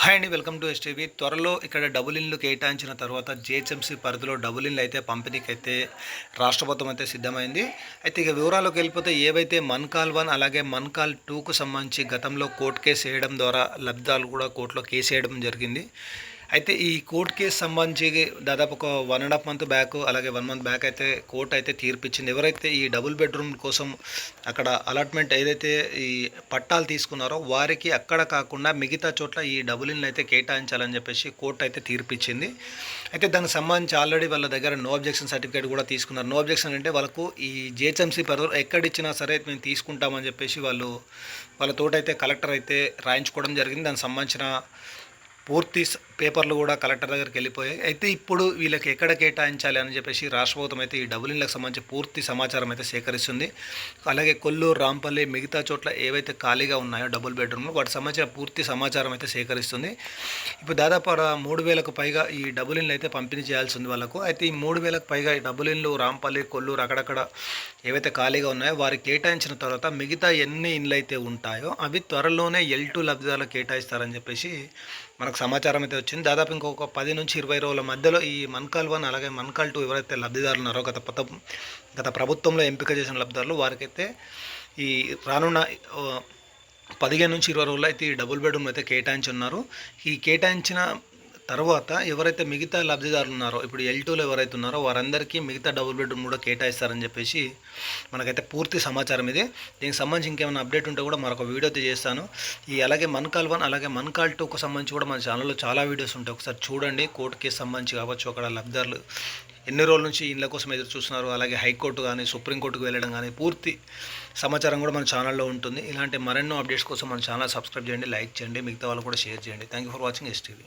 Hi అండి welcome to STV. త్వరలో ఇక్కడ డబుల్ ఇన్లు కేటాయించిన తర్వాత జిహెచ్ఎంసీ పరిధిలో డబుల్ ఇన్లు అయితే పంపిణీకి అయితే రాష్ట్ర ప్రభుత్వం అయితే సిద్ధమైంది. అయితే ఇక వివరాల్లోకి వెళ్ళిపోతే ఏవైతే మన్కాల్ వన్ అలాగే మన్కాల్ టూకు సంబంధించి గతంలో కోర్టు కేసు వేయడం ద్వారా లబ్ధాలు కూడా కోర్టులో కేసు వేయడం జరిగింది. అయితే ఈ కోర్టు కేసు సంబంధించి దాదాపు ఒక one and half month back అలాగే వన్ మంత్ బ్యాక్ అయితే కోర్టు అయితే తీర్పిచ్చింది. ఎవరైతే ఈ డబుల్ బెడ్రూమ్ కోసం అక్కడ అలాట్మెంట్ ఏదైతే ఈ పట్టాలు తీసుకున్నారో వారికి అక్కడ కాకుండా మిగతా చోట్ల ఈ డబుల్ ఇన్లు అయితే కేటాయించాలని చెప్పేసి కోర్టు అయితే తీర్పిచ్చింది. అయితే దానికి సంబంధించి ఆల్రెడీ వాళ్ళ దగ్గర నో అబ్జెక్షన్ సర్టిఫికేట్ కూడా తీసుకున్నారు. నో అబ్జెక్షన్ అంటే వాళ్ళకు ఈ జిహెచ్ఎంసీ పరిధిలో ఎక్కడిచ్చినా సరే మేము తీసుకుంటామని చెప్పేసి వాళ్ళు వాళ్ళతోటైతే కలెక్టర్ అయితే రాయించుకోవడం జరిగింది. దానికి సంబంధించిన పూర్తి పేపర్లు కూడా కలెక్టర్ దగ్గరికి వెళ్ళిపోయాయి. అయితే ఇప్పుడు వీళ్ళకి ఎక్కడ కేటాయించాలి అని చెప్పేసి రాష్ట్ర ప్రభుత్వం అయితే ఈ డబుల్ ఇన్లకు సంబంధించి పూర్తి సమాచారం అయితే సేకరిస్తుంది. అలాగే కొల్లూరు రాంపల్లి మిగతా చోట్ల ఏవైతే ఖాళీగా ఉన్నాయో డబుల్ బెడ్రూమ్లు వాటి సంబంధించిన పూర్తి సమాచారం అయితే సేకరిస్తుంది. ఇప్పుడు దాదాపు మూడు వేలకు పైగా ఈ డబుల్ ఇన్లు అయితే పంపిణీ చేయాల్సి ఉంది వాళ్ళకు. అయితే ఈ మూడు వేలకు పైగా ఈ డబుల్ ఇన్లు రాంపల్లి కొల్లూరు అక్కడక్కడ ఏవైతే ఖాళీగా ఉన్నాయో వారికి కేటాయించిన తర్వాత మిగతా ఎన్ని ఇండ్లు అయితే ఉంటాయో అవి త్వరలోనే ఎల్ టూ లబ్ధిదారులకు కేటాయిస్తారని చెప్పేసి మనకు సమాచారం అయితే వచ్చింది. దాదాపు ఇంకొక పది నుంచి ఇరవై రోజుల మధ్యలో ఈ మన్కాల్ వన్ అలాగే మన్కాల్ టూ ఎవరైతే లబ్ధిదారులు ఉన్నారో గత పత గత ప్రభుత్వంలో ఎంపిక చేసిన లబ్ధిదారులు వారికైతే ఈ రానున్న పదిహేను నుంచి ఇరవై రోజుల్లో అయితే ఈ డబుల్ బెడ్రూమ్ అయితే కేటాయించి ఉన్నారు ఈ కేటాయించిన తర్వాత ఎవరైతే మిగతా లబ్ధిదారులు ఉన్నారో ఇప్పుడు ఎల్ టూలో ఎవరైతే ఉన్నారో వారందరికీ మిగతా డబుల్ బెడ్రూమ్ కూడా కేటాయిస్తారని చెప్పేసి మనకైతే పూర్తి సమాచారం ఇది. దీనికి సంబంధించి ఇంకేమైనా అప్డేట్ ఉంటే కూడా మరొక వీడియో అయితే చేస్తాను. ఈ అలాగే మన్కాల్ వన్ అలాగే మన్కాల్ టూకు సంబంధించి కూడా మన ఛానల్లో చాలా వీడియోస్ ఉంటాయి. ఒకసారి చూడండి కోర్టు కేసు సంబంధించి కావచ్చు అక్కడ లబ్ధిదారులు ఎన్ని రోజుల నుంచి ఇళ్ళ కోసం ఎదురు చూస్తున్నారు అలాగే హైకోర్టు కానీ సుప్రీంకోర్టుకు వెళ్ళడం కానీ పూర్తి సమాచారం కూడా మన ఛానల్లో ఉంటుంది. ఇలాంటి మరెన్నో అప్డేట్స్ కోసం మన ఛానల్ సబ్స్క్రైబ్ చేయండి లైక్ చేయండి మిగతా వాళ్ళు కూడా షేర్ చేయండి. Thank you for watching STV